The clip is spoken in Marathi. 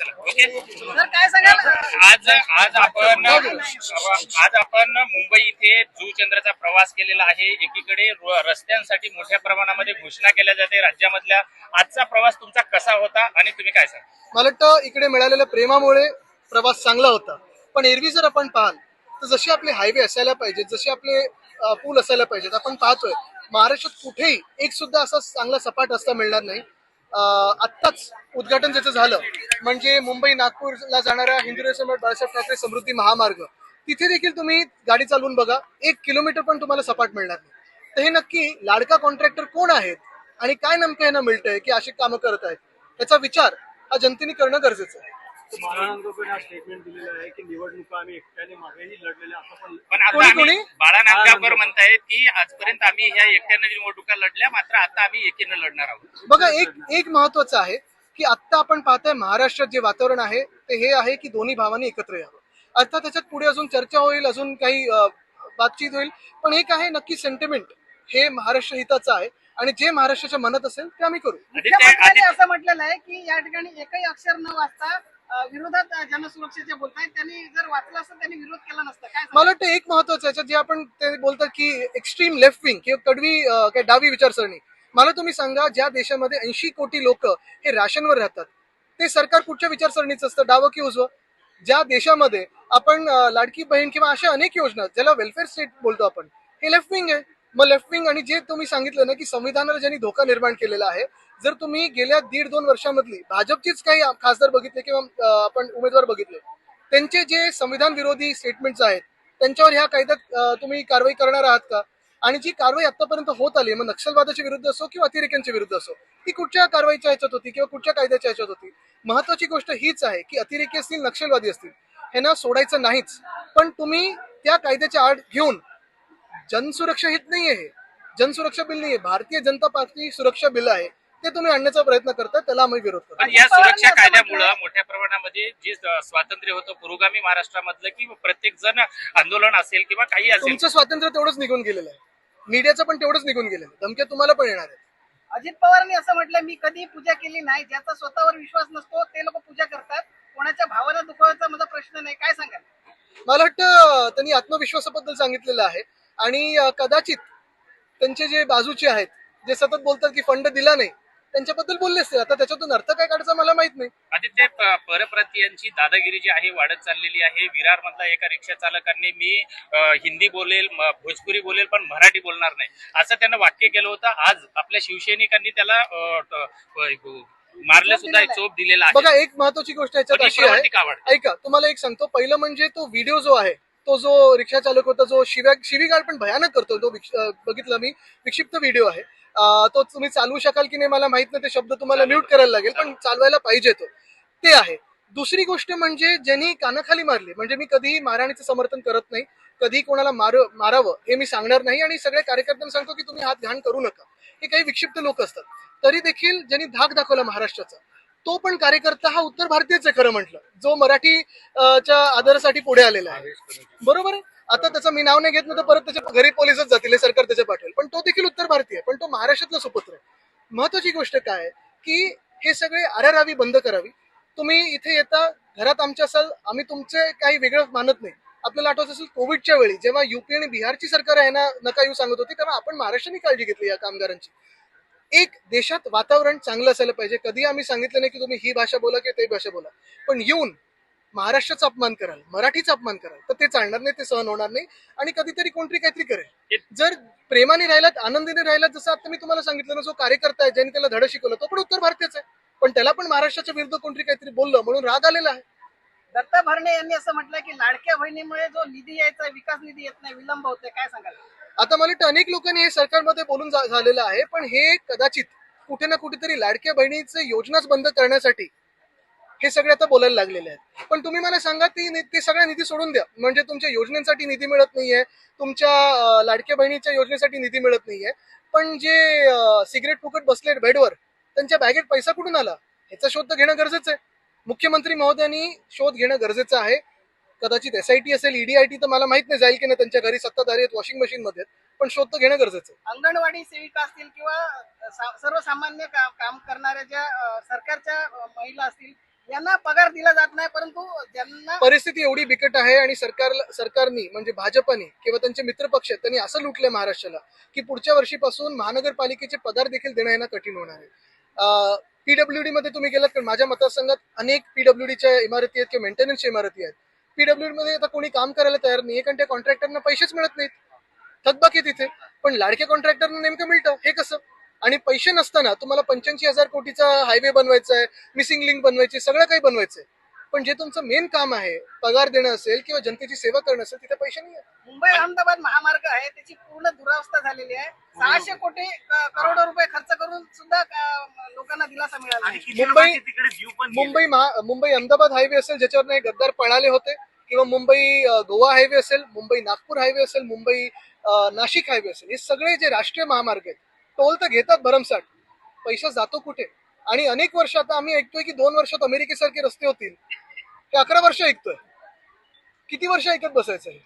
चला ओके? सर काय सांगाल? आज आज आपण आज आपण मुंबई इथे जुचंद्रचा प्रवास केलेला आहे. एकीकडे रस्त्यांसाठी मोठ्या प्रमाणामध्ये घोषणा केल्या जाते. राज्यामधल्या आजचा प्रवास तुमचा कसा होता आणि तुम्ही काय सांगा मला वाटतं इकडे मिळालेल्या प्रेमामुळे प्रवास चांगला होता. पण एरवी जर आपण पाहाल तर जसे आपले हायवे असायला पाहिजेत जसे आपले पूल असायला पाहिजेत आपण पाहतोय महाराष्ट्रात कुठेही एक सुद्धा असा चांगला सपाट रस्ता मिळणार नाही. आत्ताच उद्घाटन ज्याचं झालं म्हणजे मुंबई नागपूरला जाणारा हिंदू सम्राट बाळासाहेब ठाकरे समृद्धी महामार्ग. तिथे देखील तुम्ही गाडी चालवून बघा एक किलोमीटर पण तुम्हाला सपाट मिळणार नाही. तर हे नक्की लाडका कॉन्ट्रॅक्टर कोण आहेत आणि काय नेमकं यांना मिळतंय की अशी कामं करत आहेत? त्याचा विचार हा जनतेने करणं गरजेचं आहे. महाराष्ट्राकडे स्टेटमेंट दिलेला आहे की निवडणुका आम्ही एकट्याने मागेही लढलेल्या असं पण पण आता कोणी- आम्ही कोणी? बाळा म्हणतायत की आजपर्यंत आम्ही ह्या एकट्यानं निवडणुका लढल्या मात्र आता आम्ही एकीनं लढणार आहोत. बघा एक एक महत्वाचं आहे की आत्ता आपण पाहतोय महाराष्ट्रात जे वातावरण आहे ते हे आहे की दोन्ही भावांनी एकत्र यावं. अर्थात त्याच्यात पुढे अजून चर्चा होईल अजून काही अ, बातचीत होईल. पण एक आहे नक्की सेंटिमेंट हे महाराष्ट्र हिताचं आहे आणि जे महाराष्ट्राच्या मनात असेल ते आम्ही करू. आदित्य मुख्यमंत्र्यांनी आदित्य असं म्हटलेलं आहे की या ठिकाणी एकही अक्षर न वाचता विरोधात जनसुरक्षेचे बोलतायत त्यांनी जर वाचलं असतं त्यांनी विरोध केला नसता. काय मला वाटतं एक महत्वाचं याच्यात जे आपण ते बोलतात की एक्स्ट्रीम लेफ्ट विंग किंवा कडवी काय डावी विचारसरणी. मला तुम्ही सांगा ज्या देशामध्ये ऐंशी कोटी लोक हे राशनवर राहतात ते सरकार कुठच्या विचारसरणीचं असतं? डावं की उजवं? ज्या देशामध्ये आपण लाडकी बहीण किंवा अशा अनेक योजना ज्याला वेलफेअर स्टेट बोलतो आपण हे लेफ्ट विंग आहे. मग लेफ्ट विंग आणि जे तुम्ही सांगितलं ना की संविधानाला ज्यांनी धोका निर्माण केलेला आहे जर तुम्ही गेल्या दीड दोन वर्षामधली भाजपचीच काही खासदार बघितले किंवा आपण उमेदवार बघितले त्यांचे जे संविधान विरोधी स्टेटमेंट्स आहेत त्यांच्यावर ह्या कायद्यात तुम्ही कारवाई करणार आहात का? आणि जी कारवाई आतापर्यंत होत आली मग नक्षलवादाच्या विरुद्ध असो किंवा अतिरेक्यांच्या विरुद्ध असो ती कुठच्या कारवाईच्या ह्याच्यात होती किंवा कुठच्या कायद्याच्या ह्याच्यात होती? महत्वाची गोष्ट हीच आहे की अतिरेकी असतील नक्षलवादी असतील ह्यांना सोडायचं नाहीच. पण तुम्ही त्या कायद्याच्या आड घेऊन जनसुरक्षा हित नाहीये हे. जनसुरक्षा बिल नाहीये. भारतीय जनता पार्टी सुरक्षा बिल आहे. ते तुम्ही आणण्याचा प्रयत्न करता त्याला आम्ही विरोध करतो. पण या सुरक्षा कायद्यामुळं म्हटलंय- मोठ्या प्रमाणामध्ये जे स्वातंत्र्य होतं पुरोगामी महाराष्ट्रामधलं की प्रत्येक जण आंदोलन असेल किंवा काही असेल. तुमचं स्वातंत्र्य तेवढंच निघून गेलेलं आहे. मीडियाचं पण तेवढंच निघून गेलेलं आहे. धमक्या तुम्हाला पण येणार आहेत. अजित पवारांनी असं म्हटलं मी कधी पूजा केली नाही. ज्याचा स्वतःवर विश्वास नसतो ते लोक पूजा करतात. कोणाच्या भावाला दुखवायचा माझा प्रश्न नाही. काय सांगाल? मला वाटतं त्यांनी आत्मविश्वासाबद्दल सांगितलेलं आहे. आणि कदाचित त्यांचे जे बाजूचे आहेत जे सतत बोलतात की फंड दिला नाही त्यांच्याबद्दल बोलले असतील. आता त्याच्यातून अर्थ काय काढायचा मला माहीत नाही. आदित्य परप्रांतीयांची दादागिरी जी आहे वाढत चाललेली आहे. विरार मधला एका रिक्षा चालकांनी मी हिंदी बोलेल भोजपुरी बोलेल पण मराठी बोलणार नाही. असं त्यानं वाक्य केलं होतं. आज आपल्या शिवसैनिकांनी त्याला मारले सुद्धा चोप दिलेला आहे. बघा एक महत्वाची गोष्ट याच्यात अशी आहे? ऐका तुम्हाला एक सांगतो. पहिलं म्हणजे तो व्हिडिओ जो आहे तो जो रिक्षा चालक होता जो शिव्या शिवीगाळ पण भयानक करतो तो बघितला मी विक्षिप्त व्हिडिओ आहे. तो तुम्ही चालवू शकाल की नाही मला माहीत नाही ते शब्द तुम्हाला म्यूट करायला लागेल पण चालवायला पाहिजे तो. ते आहे. दुसरी गोष्ट म्हणजे ज्यांनी कानाखाली मारली म्हणजे मी कधीही मारहाणीचं समर्थन करत नाही कधी कोणाला मार मारावं हे मी सांगणार नाही आणि सगळ्या कार्यकर्त्यांना सांगतो की तुम्ही हात घाण करू नका. हे काही विक्षिप्त लोक असतात. तरी देखील ज्यांनी धाक दाखवला महाराष्ट्राचा तो पण कार्यकर्ता हा उत्तर भारतीयच आहे खरं म्हटलं. जो मराठी च्या आदरासाठी पुढे आलेला आहे. बरोबर आहे? आता त्याचं मी नाव नाही घेत नव्हतं तर परत त्याच्या घरी पोलिसच जातील हे सरकार त्याच्या पाठवेल. पण तो देखील उत्तर भारतीय आहे पण तो महाराष्ट्रातला सुपुत्र आहे. महत्वाची गोष्ट काय आहे? की हे सगळे आरारावी बंद करावी. तुम्ही इथे येता घरात आमच्या असाल आम्ही तुमचे काही वेगळं मानत नाही. आपल्याला आठवत असेल कोविडच्या वेळी जेव्हा युपी आणि बिहारची सरकार आहे ना नका येऊ सांगत होती तेव्हा आपण महाराष्ट्राने काळजी घेतली या कामगारांची. एक देशात वातावरण चांगलं असायला पाहिजे. कधी आम्ही सांगितलं नाही की तुम्ही ही भाषा बोला किंवा ती भाषा बोला. पण येऊन महाराष्ट्राचा अपमान कराल मराठीचा अपमान कराल तर ते चालणार नाही ते सहन होणार नाही आणि कधीतरी कोणतरी काहीतरी करेल. जर प्रेमाने राहिलात आनंदीने राहिलात जसं आता मी तुम्हाला सांगितलं ना जो कार्यकर्ता आहे ज्यांनी त्याला धडा शिकवलं तो पण उत्तर भारतीयच आहे. पण त्याला पण महाराष्ट्राच्या विरुद्ध कोणतरी काहीतरी बोललं म्हणून राग आलेला आहे. दत्ता भरणे यांनी असं म्हटलं की लाडक्या बहिणीमुळे जो निधी यायचा विकास निधी येत नाही विलंब होतोय काय सांगाल? आता मला वाटतं अनेक लोकांनी हे सरकारमध्ये बोलून झालेलं आहे पण हे कदाचित कुठे ना कुठेतरी लाडक्या बहिणीचे योजनाच बंद करण्यासाठी हे सगळे आता बोलायला लागलेले आहेत. पण तुम्ही मला सांगा ती ते सगळ्या निधी सोडून द्या. म्हणजे तुमच्या योजनेसाठी निधी मिळत नाहीये तुमच्या लाडक्या बहिणीच्या योजनेसाठी निधी मिळत नाहीये पण जे सिगरेट फुकट बसले बेडवर त्यांच्या बॅगेत पैसा कुठून आला? ह्याचा शोध तर घेणं गरजेचं आहे. मुख्यमंत्री महोदयांनी शोध घेणं गरजेचं आहे. कदाचित एसआयटी असेल ईडीआयटी तर मला माहीत नाही जाईल की नाही. त्यांच्या घरी सत्ताधारी आहेत वॉशिंग मशीन मध्ये. पण शोध तर घेणं गरजेचं आहे. अंगणवाडी सेविका असतील किंवा सर्वसामान्य काम करणाऱ्या ज्या सरकारच्या महिला असतील यांना पगार दिला जात नाही परंतु ज्यांना परिस्थिती एवढी बिकट आहे आणि सरकार सरकारनी म्हणजे भाजपनी किंवा त्यांचे मित्रपक्ष आहेत, त्यांनी असं लुटलंय महाराष्ट्राला की पुढच्या वर्षीपासून महानगरपालिकेचे पगार देखील देणं यांना कठीण होणार आहे. पीडब्ल्यूडी मध्ये तुम्ही गेलात कारण माझ्या मतदारसंघात अनेक पीडब्ल्यूडीच्या इमारती आहेत किंवा मेंटेनन्सच्या इमारती आहेत. पीडब्ल्यू मध्ये आता कोणी काम करायला तयार नाही कारण त्या कॉन्ट्रॅक्टरना पैसेच मिळत नाहीत. थकबाकी तिथे. पण लाडक्या कॉन्ट्रॅक्टरना नेमकं मिळतं. हे कसं? आणि पैसे नसताना तुम्हाला पंच्याऐंशी हजार कोटीचा हायवे बनवायचा आहे मिसिंग लिंक बनवायची सगळं काही बनवायचं आहे पण जे तुमचं मेन काम आहे पगार देणं असेल किंवा जनतेची सेवा करणं असेल तिथे पैसे नाही मुंबई अहमदाबाद महामार्ग आहे त्याची पूर्ण दुरावस्था झालेली आहे. सहाशे कोटी करोड रुपये खर्च करून सुद्धा लोकांना दिलासा मिळाला मुंबई- लोकांचे तिकडे जीव पण गेले. मुंबई महा मुंबई अहमदाबाद हायवे असेल ज्याच्यावर नाही गद्दार पळाले होते किंवा मुंबई गोवा हायवे असेल मुंबई नागपूर हायवे असेल मुंबई नाशिक हायवे असेल हे सगळे जे राष्ट्रीय महामार्ग आहेत टोल तर घेतात भरमसाठ. पैसा जातो कुठे? आणि अनेक वर्ष आता आम्ही ऐकतोय की दोन वर्षात अमेरिकेसारखे रस्ते होतील. हे अकरा वर्ष ऐकतोय. किती वर्ष ऐकत बसायचं आहे